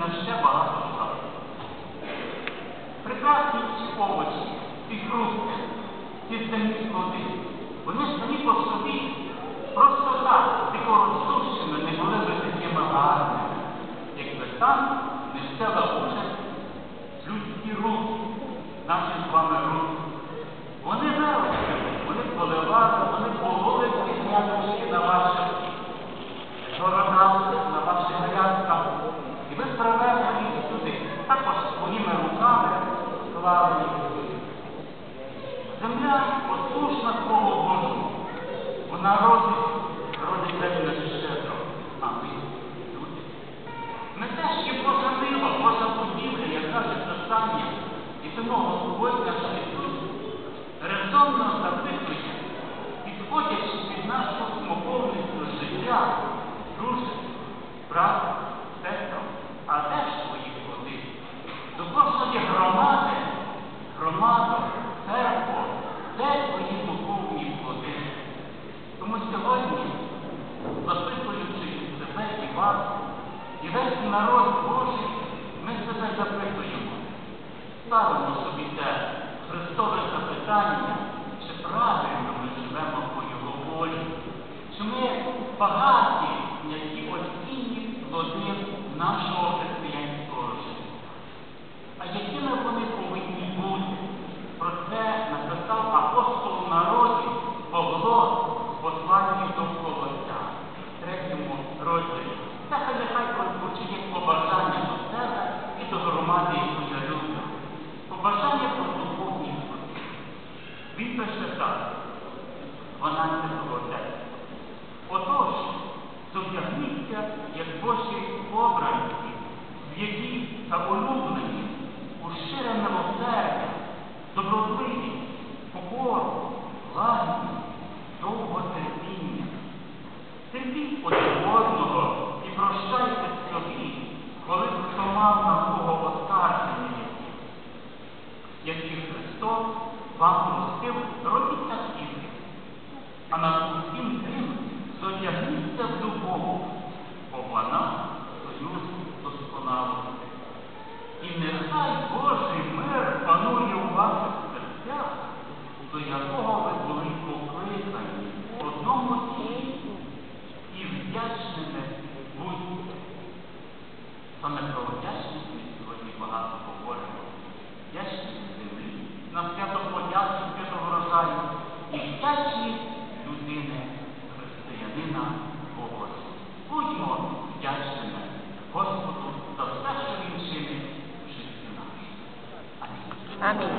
на ще багато чого. Прекрасні ці овочі, ці фрукти, ці земні плоди, вони самі по собі. Просто так, такого сущими не були би такими гарними, якби там не взяла участь людські руки, наші Земля послушна Слову Божому. Вона родить, родить вельми щедро. А ми люди. Ми теж є Божа мила, Божа будівля, як каже Писання. І Господь наш Ісус резонно запитує, підходячи під нашу смоковницю життя, друже, брат, ставимо собі те Христове запитання, чи правильно ми живемо по Його волі, чи ми багаті які оцінні плоди нашого та улюблені, у щире милосердя, добротливість, покору, лагідність, довготерпіння. Терпіть один одного і прощайте собі, коли хто мав на кого оскарження. Якщо Христос вам простив, робіть так і. А над усім тим зодягніться в любов, бо вона союз досконалості. До якого ви були покликані одному тілі і вдячними будьте. Саме про вдячність ми сьогодні багато говоримо. Вдячність землі, на свято подяки свято врожаю і вдячність людини, християнина Богорі. Будьмо вдячними Господу за все, що він чинить в житті нашому. Амінь.